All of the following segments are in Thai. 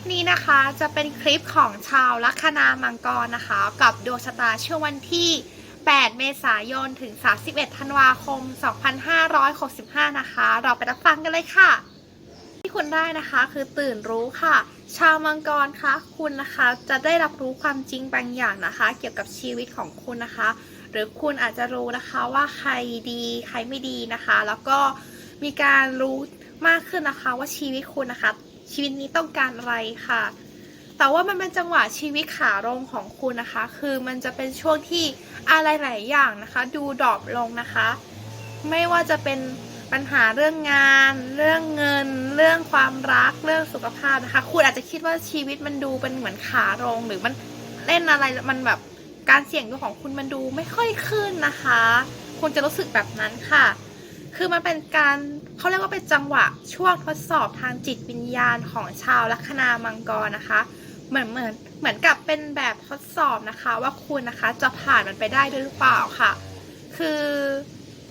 ปนี้นะคะจะเป็นคลิปของชาวลัคนามังกรนะคะ กับดวงชะตาช่วงวันที่ 8 เมษายนถึง 31 ธันวาคม 2565 นะคะ เราไปรับฟังกันเลยค่ะ ที่คุณได้นะคะคือตื่นรู้ค่ะ ชาวมังกรคะคุณนะคะจะได้รับรู้ความจริงบางอย่างนะคะ เกี่ยวกับชีวิตของคุณนะคะ หรือคุณอาจจะรู้นะคะว่าใครดีใครไม่ดีนะคะ แล้วก็มีการรู้มากขึ้นนะคะว่าชีวิตคุณนะคะ ชีวิตนี้ต้องการอะไรค่ะ แต่ว่ามันเป็นจังหวะชีวิตขาลงของคุณนะคะ คือมันจะเป็นช่วงที่อะไรหลายอย่างนะคะ ดูดรอปลงนะคะ ไม่ว่าจะเป็นปัญหาเรื่องงาน เรื่องเงิน เรื่องความรัก เรื่องสุขภาพนะคะ คุณอาจจะคิดว่าชีวิตมันดูเป็นเหมือนขาลงหรือมันเล่นอะไรมันแบบการเสี่ยงดวงของคุณมันดูไม่ค่อยขึ้นนะคะ คุณจะรู้สึกแบบนั้นค่ะ คือมันเป็นการเขาเรียกว่าเป็นจังหวะช่วงทดสอบทางจิตวิญญาณของชาวลัคนามังกรนะคะ เหมือนเหมือนเหมือนกับเป็นแบบทดสอบนะคะ ว่าคุณนะคะจะผ่านมันไปได้ด้วยหรือเปล่าค่ะ คือ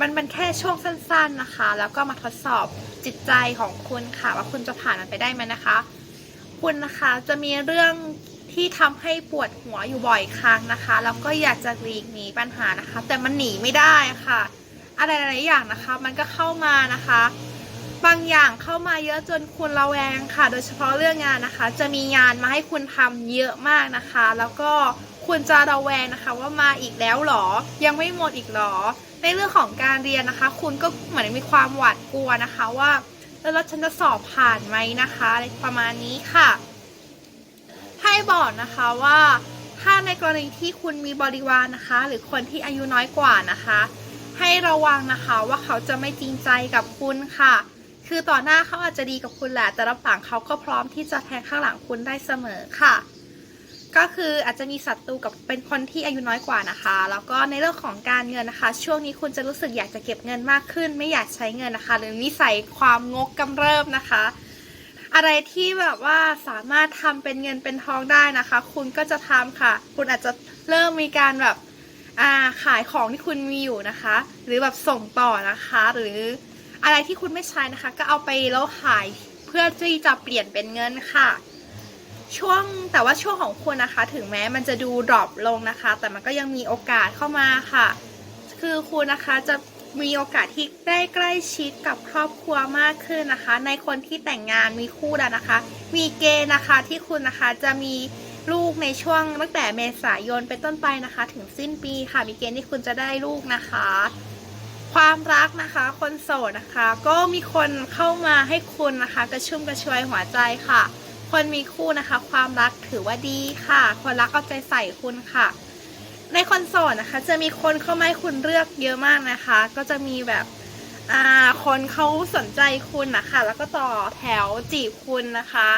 มันเป็นแค่ช่วงสั้น ๆนะคะ แล้วก็มาทดสอบจิตใจของคุณค่ะ ว่าคุณจะผ่านมันไปได้ไหมนะคะ คุณนะคะจะมีเรื่องที่ทำให้ปวดหัวอยู่บ่อยครั้งนะคะ แล้วก็อยากจะหลีกหนีปัญหานะคะ แต่มันหนีไม่ได้ค่ะ อะไรหลายอย่างนะคะ มันก็เข้ามานะคะ บางอย่างเข้ามาเยอะจนคุณระแวงค่ะ โดยเฉพาะเรื่องงานนะคะ จะมีงานมาให้คุณทำเยอะมากนะคะ แล้วก็คุณจะระแวงนะคะว่ามาอีกแล้วหรอ ยังไม่หมดอีกหรอ ในเรื่องของการเรียนนะคะ คุณก็เหมือนมีความหวาดกลัวนะคะว่าแล้วฉันจะสอบผ่านไหมนะคะอะไรประมาณนี้ค่ะ ให้บอกนะคะว่าถ้าในกรณีที่คุณมีบริวารนะคะ หรือคนที่อายุน้อยกว่านะคะ ให้ระวังนะคะว่าเขาจะไม่จริงใจกับคุณค่ะ คือต่อหน้าเขาอาจจะดีกับคุณแหละ แต่รับหลังเขาก็พร้อมที่จะแทงข้างหลังคุณได้เสมอค่ะ ก็คืออาจจะมีศัตรูกับเป็นคนที่อายุน้อยกว่านะคะ แล้วก็ในเรื่องของการเงินนะคะ ช่วงนี้คุณจะรู้สึกอยากจะเก็บเงินมากขึ้น ไม่อยากใช้เงินนะคะ หรือนิสัยความงกกำเริบนะคะอะไรที่แบบว่าสามารถทำเป็นเงินเป็นทองได้นะคะ คุณก็จะทำค่ะ คุณอาจจะเริ่มมีการแบบ อ่าขายของที่คุณมีอยู่นะคะ หรือแบบส่งต่อนะคะ หรืออะไรที่คุณไม่ใช้นะคะ ก็เอาไปแล้วขายเพื่อที่จะเปลี่ยนเป็นเงินค่ะ ช่วงแต่ว่าช่วงของคุณนะคะ ถึงแม้มันจะดูดรอปลงนะคะ แต่มันก็ยังมีโอกาสเข้ามาค่ะ คือคุณนะคะจะมีโอกาสที่ได้ใกล้ชิดกับครอบครัวมากขึ้นนะคะ ในคนที่แต่งงานมีคู่แล้วนะคะ มีเกณฑ์นะคะที่คุณนะคะจะมี ลูกในช่วงตั้งแต่เมษายนเป็นต้นไปนะคะ ถึงสิ้นปีค่ะมีเกณฑ์ที่คุณจะได้ลูกนะคะ ความรักนะคะ คนโสดนะคะ ก็มีคนเข้ามาให้คุณนะคะ กระชุ่มกระชวยหัวใจค่ะ คนมีคู่นะคะ ความรักถือว่าดีค่ะ คนรักเอาใจใส่คุณค่ะ ในคนโสดนะคะ จะมีคนเข้ามาให้คุณเลือกเยอะมากนะคะ ก็จะมีแบบอ่าคนเขาสนใจคุณนะคะ แล้วก็ต่อแถวจีบคุณนะคะ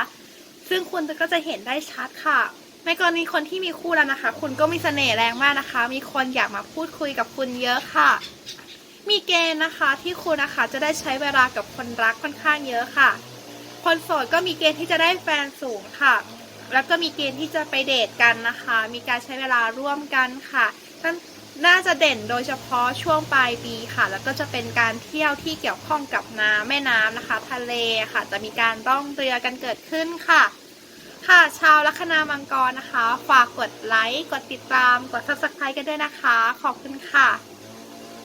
ซึ่งคุณก็จะเห็นได้ชัดค่ะ ในกรณีคนที่มีคู่แล้วนะคะ คุณก็มีเสน่ห์แรงมากนะคะ มีคนอยากมาพูดคุยกับคุณเยอะค่ะ มีเกณฑ์นะคะที่คุณนะคะจะได้ใช้เวลากับคนรักค่อนข้างเยอะค่ะ คนโสดก็มีเกณฑ์ที่จะได้แฟนสูงค่ะ แล้วก็มีเกณฑ์ที่จะไปเดทกันนะคะ มีการใช้เวลาร่วมกันค่ะนั่นน่าจะเด่นโดยเฉพาะช่วงปลายปีค่ะ แล้วก็จะเป็นการเที่ยวที่เกี่ยวข้องกับน้ำแม่น้ำนะคะ ทะเลค่ะ จะมีการร่องเรือกันเกิดขึ้นค่ะ ชาวลัคนามังกรนะคะ ฝากกดไลค์ กดติดตาม กด subscribe กันด้วยนะคะ ขอบคุณค่ะ